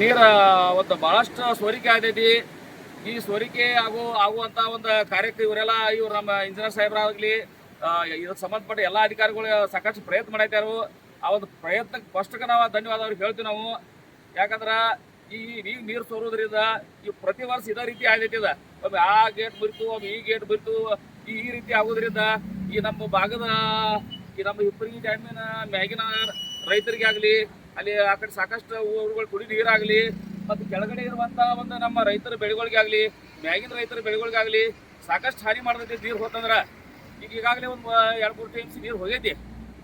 ನೀರ ಒಂದು ಬಹಳಷ್ಟು ಸೋರಿಕೆ ಆಗೈತಿ ಈ ಸೋರಿಕೆ ಆಗೋ, ಆಗುವಂತ ಒಂದು ಕಾರ್ಯಕ್ಕೆ ಇವರೆಲ್ಲ, ಇವ್ರು ನಮ್ಮ ಇಂಜಿನಿಯರ್ ಸಾಹೇಬ್ರಾಗ್ಲಿ ಇದಕ್ಕೆ ಸಂಬಂಧಪಟ್ಟ ಎಲ್ಲ ಅಧಿಕಾರಿಗಳು ಸಾಕಷ್ಟು ಪ್ರಯತ್ನ ಮಾಡೈತಾರು ಆ ಒಂದು ಪ್ರಯತ್ನಕ್ಕೆ ಫಸ್ಟ್ಗೆ ನಾವು ಧನ್ಯವಾದ ಅವ್ರಿಗೆ ಹೇಳ್ತೀವಿ ನಾವು. ಯಾಕಂದ್ರ ಈ ನೀವು ನೀರು ಸೋರೋದ್ರಿಂದ ಈ ಪ್ರತಿ ವರ್ಷ ಇದೇ ರೀತಿ ಆಗೈತಿ ಅದ. ಒಮ್ಮೆ ಆ ಗೇಟ್ ಬಿರ್ತು ಒಮ್ಮೆ ಈ ಗೇಟ್ ಬಿರ್ತು ಈ ಈ ರೀತಿ ಆಗೋದ್ರಿಂದ ಈ ನಮ್ಮ ಭಾಗದ, ಈ ನಮ್ಮ ಹಿಪ್ಪರಿಗಿ ಡ್ಯಾಮಿನ ಮ್ಯಾಗಿನ ರೈತರಿಗೆ ಆಗಲಿ ಅಲ್ಲಿ ಆ ಕಡೆ ಸಾಕಷ್ಟು ಊರುಗಳು ಕುಡಿ ನೀರಾಗಲಿ ಮತ್ತು ಕೆಳಗಡೆ ಇರುವಂಥ ಒಂದು ನಮ್ಮ ರೈತರ ಬೆಳೆಗಳಿಗಾಗಲಿ ಮ್ಯಾಗಿನ ರೈತರ ಬೆಳೆಗಳಿಗಾಗಲಿ ಸಾಕಷ್ಟು ಹಾನಿ ಮಾಡ್ತೈತಿ ನೀರು ಹೋತಂದ್ರೆ. ಈಗ ಈಗಾಗಲೇ ಒಂದು ಎರಡು, ಮೂರು ಟಿ ಎಂ ಸಿ ನೀರು ಹೋಗೈತಿ.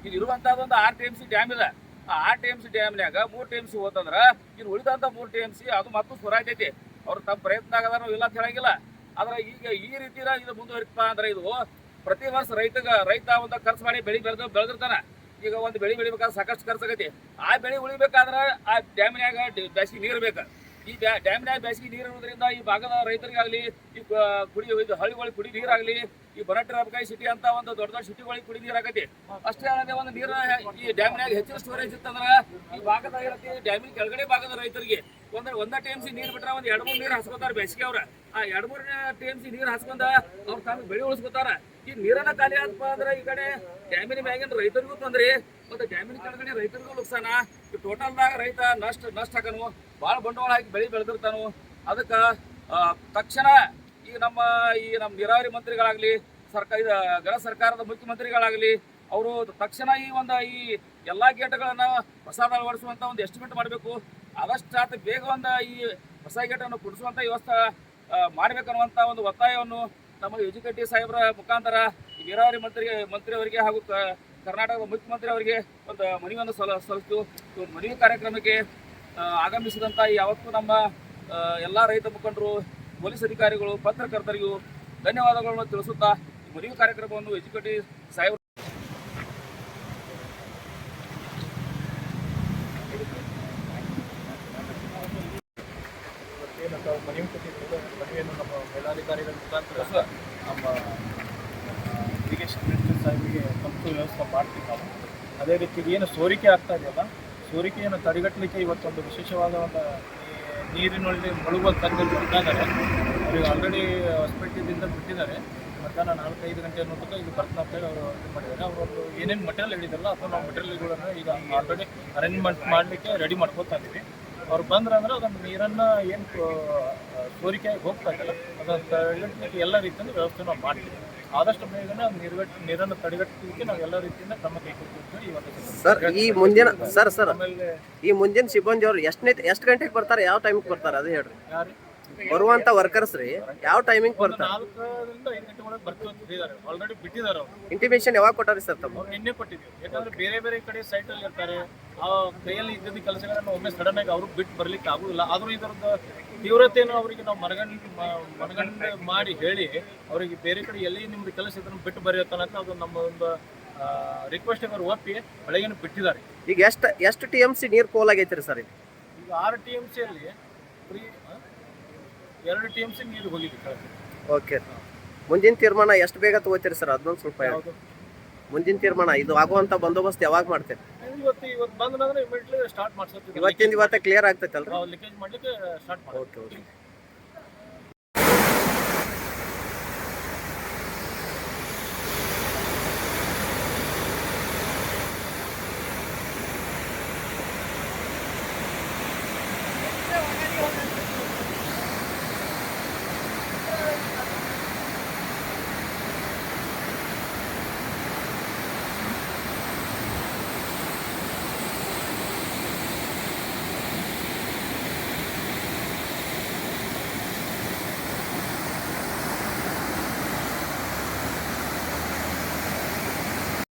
ಇಲ್ಲಿ ಇರುವಂತದ್ದು ಒಂದು ಆರು ಟಿ ಎಂ ಸಿ ಡ್ಯಾಮ್ ಇದೆ. ಆ ಆರು ಟಿ ಎಂ ಸಿ ಡ್ಯಾಮ್ನ್ಯಾಗ ಮೂರು ಟಿ ಎಂ ಸಿ ಹೋತಂದ್ರ ಇನ್ನು ಉಳಿದಂತ ಮೂರು ಟಿ ಎಂ ಸಿ ಅದು ಮತ್ತು ಸುರಾಯ್ತೈತಿ ಅವ್ರು ತಮ್ಮ ಪ್ರಯತ್ನ ಆಗದಾರು ಇಲ್ಲ ಅಂತ ಹೇಳಂಗಿಲ್ಲ. ಆದ್ರೆ ಈಗ ಈ ರೀತಿ ಇದು ಮುಂದುವರಿತಪ್ಪ ಅಂದ್ರೆ ಇದು ಪ್ರತಿ ವರ್ಷ ರೈತಗ ರೈತ ಒಂದು ಖರ್ಚು ಮಾಡಿ ಬೆಳಿ ಬೆಳೆದು ಬೆಳೆದಿರ್ತಾನ. ಈಗ ಒಂದು ಬೆಳಿ ಬೆಳಿಬೇಕಾದ್ರೆ ಸಾಕಷ್ಟು ಖರ್ಚಾಗೈತಿ ಆ ಬೆಳೆ ಉಳಿಬೇಕಾದ್ರೆ ಆ ಡ್ಯಾಮಿನ್ಯಾಗ ಬೇಸಿಗೆ ನೀರು ಬೇಕು. ಈ ಡ್ಯಾಮ್ನ್ಯಾಗ ಬೇಸಿಗೆ ನೀರು ಇರೋದ್ರಿಂದ ಈ ಭಾಗದ ರೈತರಿಗಾಗಲಿ, ಈ ಕುಡಿ ಇದು ಹಳ್ಳಿಗಳಿಗೆ ಕುಡಿ ನೀರಾಗಲಿ, ಈ ಬನಟ್ಟಿರಬಕಾಯಿ ಸಿಟಿ ಅಂತ ಒಂದು ದೊಡ್ಡ ದೊಡ್ಡ ಸಿಟಿಗಳಿಗೆ ಕುಡಿ ನೀರಾಗೈತಿ. ಅಷ್ಟೇ ಅಲ್ಲದೆ ಒಂದು ನೀರು ಈ ಡ್ಯಾಮ್ನ್ಯಾಗ ಹೆಚ್ಚಿನ ಸ್ಟೋರೇಜ್ ಇತ್ತಂದ್ರೆ ಈ ಭಾಗದ ಇರತ್ತೆ ಡ್ಯಾಮಿನ ಕೆಳಗಡೆ ಭಾಗದ ರೈತರಿಗೆ. ಒಂದ್ ಒಂದ ಟಿ ಸಿ ನೀರು ಬಿಟ್ರೆ ಒಂದು ಎರಡು ಮೂರು ನೀರು ಹಸ್ಕೋತಾರೆ ಬೇಸಿಗೆ ಅವ್ರ. ಆ ಎರಡು ಮೂರು ಟಿ ಸಿ ನೀರು ಹಸ್ಕೊಂಡ ಅವ್ರ ತಮ್ಮ ಬೆಳೆ ಉಳಿಸ್ಕೋತಾರ. ಈ ನೀರನ್ನ ಖಾಲಿ ಆದಪ್ಪ ಅಂದ್ರೆ ಈ ಕಡೆ ಡ್ಯಾಮಿನ ಮ್ಯಾಗಿನ ರೈತರಿಗೂ ತೊಂದ್ರೆ. ಮತ್ತೆ ಡ್ಯಾಮಿನ ಕೆಳಗಡೆ ರೈತರಿಗೂ ನುಕ್ಸಾನ. ಈ ಟೋಟಲ್ದಾಗ ರೈತ ನಷ್ಟ ನಷ್ಟ ಹಾಕನು ಭಾಳ ಬಂಡವಾಳ ಹಾಕಿ ಬೆಳೆ ಬೆಳೆದಿರ್ತಾನು. ಅದಕ್ಕೆ ತಕ್ಷಣ ಈ ನಮ್ಮ ಈ ನಮ್ಮ ನೀರಾವರಿ ಮಂತ್ರಿಗಳಾಗಲಿ ಸರ್ಕಾರ ಗೃಹ ಸರ್ಕಾರದ ಮುಖ್ಯಮಂತ್ರಿಗಳಾಗ್ಲಿ, ಅವರು ತಕ್ಷಣ ಈ ಒಂದು ಈ ಎಲ್ಲಾ ಗೇಟ್ಗಳನ್ನು ಪ್ರಸಾದ ಅಳವಡಿಸುವಂಥ ಒಂದು ಎಸ್ಟಿಮೇಟ್ ಮಾಡಬೇಕು. ಆದಷ್ಟು ಆತ ಬೇಗ ಒಂದು ಈ ಹೊಸ ಗೇಟನ್ನು ಕುಡಿಸುವಂತ ವ್ಯವಸ್ಥೆ ಮಾಡಬೇಕನ್ನುವಂಥ ಒಂದು ಒತ್ತಾಯವನ್ನು ನಮ್ಮ ಎಜುಕೇಟಿವ್ ಸಾಹೇಬರ ಮುಖಾಂತರ ನೀರಾವರಿ ಮಂತ್ರಿ ಮಂತ್ರಿಯವರಿಗೆ ಹಾಗೂ ಕ- ಕರ್ನಾಟಕದ ಮುಖ್ಯಮಂತ್ರಿ ಅವರಿಗೆ ಒಂದು ಮನವಿಯನ್ನು ಸಲ, ಸಲ್ಲಿಸಿತು. ಮನವಿ ಕಾರ್ಯಕ್ರಮಕ್ಕೆ ಆಗಮಿಸಿದಂತ ಯಾವತ್ತೂ ನಮ್ಮ ಎಲ್ಲ ರೈತ ಮುಖಂಡರು, ಪೊಲೀಸ್ ಅಧಿಕಾರಿಗಳು, ಪತ್ರಕರ್ತರಿಗೂ ಧನ್ಯವಾದಗಳನ್ನು ತಿಳಿಸುತ್ತಾ ಮನವಿ ಕಾರ್ಯಕ್ರಮವನ್ನು ಎಜುಕೇಟಿವ್ ಸಾಹೇಬರು ಏನು ತಾವು ಮನವಿ ಕೊಟ್ಟಿದ್ದೀವಿ ಮನವಿಯನ್ನು ನಮ್ಮ ಮೇಲಾಧಿಕಾರಿಗಳ ಮುಖಾಂತರ ನಮ್ಮ ಇರಿಗೇಷನ್ ಮಿನಿಸ್ಟರ್ ಸಾಹೇಬಿಗೆ ತಪ್ಪು ವ್ಯವಸ್ಥೆ ಮಾಡ್ತೀವಿ ನಾವು ಅದೇ ರೀತಿ ಏನು ಸೋರಿಕೆ ಆಗ್ತಾ ಇದೆಯಲ್ಲ ಸೋರಿಕೆಯನ್ನು ತಡೆಗಟ್ಟಲಿಕ್ಕೆ ಇವತ್ತೊಂದು ವಿಶೇಷವಾದ ಒಂದು ನೀರಿನೊಳಗೆ ಮುಳುಗುವ ತಂದೆ ಬಿಟ್ಟಿದ್ದಾರೆ ಅವರಿಗೆ ಆಲ್ರೆಡಿ ಹಾಸ್ಪಿಟ್ಲಿಂದ ಬಿಟ್ಟಿದ್ದಾರೆ. ಮಧ್ಯಾಹ್ನ ನಾಲ್ಕೈದು ಗಂಟೆ ಅನ್ನೋದಕ್ಕ ಇದು ಬರ್ತಾ ಅಂತ ಹೇಳಿ ಅವರು ಇದು ಮಾಡಿದ್ದಾರೆ. ಅವರು ಒಂದು ಏನೇನು ಮಟೀರಿಯಲ್ ಹೇಳಿದಾರಲ್ಲ ಅಥವಾ ನಾವು ಮಟೀರಿಯಲ್ಗಳನ್ನು ಈಗ ಆಲ್ರೆಡಿ ಅರೇಂಜ್ಮೆಂಟ್ ಮಾಡಲಿಕ್ಕೆ ರೆಡಿ ಮಾಡ್ಕೋತಾ ಇದ್ದೀವಿ. ಅವ್ರು ಬಂದ್ರೆ ಅಂದ್ರೆ ಅದನ್ನು ನೀರನ್ನು ಏನು ಸೋರಿಕೆ ಹೋಗ್ತಾಯಿಲ್ಲ ಅದನ್ನು ತಡೆಗಟ್ಟಲಿಕ್ಕೆ ಎಲ್ಲ ರೀತಿಯಿಂದ ವ್ಯವಸ್ಥೆ ನಾವು ಮಾಡ್ತೀವಿ ಆದಷ್ಟು ಬೇಗನೆ ಅದು ನೀರನ್ನು ತಡೆಗಟ್ಟಲಿಕ್ಕೆ ನಾವು ಎಲ್ಲ ರೀತಿಯಿಂದ ಕ್ರಮ ಕೈಗೊಳ್ತೀವಿ ಇವತ್ತು ಸರ್ ಈ ಮುಂದಿನ ಸರ್ ಸರ್. ಆಮೇಲೆ ಈ ಮುಂದಿನ ಸಿಬ್ಬಂದಿ ಅವ್ರು ಎಷ್ಟನೇ ಎಷ್ಟು ಗಂಟೆಗೆ ಬರ್ತಾರೆ? ಯಾವ ಟೈಮಿಗೆ ಬರ್ತಾರೆ? ಅದು ಹೇಳ್ರಿ. ಯಾರು? ಬರುವಂತ ವರ್ಕರ್ಸ್ ರೀ ಯಾವ ಟೈಮಿಂಗ್ ಇಂಟಿಮೇಶನ್ ಬರ್ತಾರೆ ನಾಲ್ಕರಿಂದ ಐದು ಗಂಟೆ ಒಳಗೆ ಬರ್ತೀವಿ ಅಂತ ಹೇಳಿದ್ದಾರೆ. ಆಲ್ರೆಡಿ ಬಿಟ್ಟಿದ್ದಾರೆ ಅವರು. ಇಂಟಿಮೇಷನ್ ಯಾವಾಗ ಕೊಟ್ಟಾರಿ ಸರ್ ತಮ್ಮ? ಅವ್ರು ನಿನ್ನೆ ಕೊಟ್ಟಿದ್ವಿ. ಯಾಕಂದ್ರೆ ಬೇರೆ ಬೇರೆ ಕಡೆ ಸೈಟ್ ಅಲ್ಲಿ ಇರ್ತಾರೆ. ಆ ಕೈಯಲ್ಲಿ ಇದ್ದಿದ್ದ ಕೆಲಸಗಳನ್ನು ಒಮ್ಮೆ ಸಡನ್ ಆಗಿ ಅವ್ರಿಗೆ ಬಿಟ್ಟು ಬರ್ಲಿಕ್ಕೆ ಆಗುದಿಲ್ಲ. ಆದ್ರೂ ಇದರದ್ದು ತೀವ್ರತೆಯನ್ನು ಅವರಿಗೆ ನಾವು ಮನಗಂಡ ಮನಗಂಡ ಮಾಡಿ ಹೇಳಿ ಅವರಿಗೆ ಬೇರೆ ಕಡೆ ಎಲ್ಲಿ ನಿಮ್ದು ಕೆಲಸ ಇದನ್ನು ಬಿಟ್ಟು ಬರೆಯೋ ತನಕ ಅದು ನಮ್ಮ ಒಂದು ರಿಕ್ವೆಸ್ಟ್ ಅವರು ಒಪ್ಪಿ ಬೆಳಗಿನ ಬಿಟ್ಟಿದ್ದಾರೆ. ಈಗ ಎಷ್ಟು ಎಷ್ಟು ಟಿ ಎಂ ಸಿ ನೀರು ಪೋಲ್ ಆಗೈತೆ ರೀ ಸರ್ ಇದು ಈಗ ಆರು ಟಿ ಎಂ ಸಿಯಲ್ಲಿ ತ್ರೀ ಎರಡು ಟಿ ಸಿ ನೀರು ಹೋಗಿದೆ ಕೆಳಗೆ ಓಕೆ ಮುಂದಿನ ತೀರ್ಮಾನ ಎಷ್ಟು ಬೇಗ ತಗೋತೀರಿ ಸರ್? ಅದೊಂದು ಸ್ವಲ್ಪ ಹೇಳಿ. ಯಾವುದು? ಮುಂದಿನ ತೀರ್ಮಾನ ಇದು ಆಗುವಂತ ಬಂದೋಬಸ್ತ್ ಯಾವಾಗ ಮಾಡ್ತೀರಿ? ಇವತ್ತು ಇವತ್ತು ಬಂದ್ರೆ ಇಮಿಡಿಯೇಟ್ಲಿ ಸ್ಟಾರ್ಟ್ ಮಾಡ್ಸೋದು ಇವತ್ತಿಂದ ಇವತ್ತ ಕ್ಲಿಯರ್ ಆಗ್ತೈತಲ್ರಿ? ಲೀಕೇಜ್ ಮಾಡ್ಲಿಕ್ಕೆ ಸ್ಟಾರ್ಟ್ ಮಾಡ್ತೀವಿ ಓಕೆ ಓಕೆ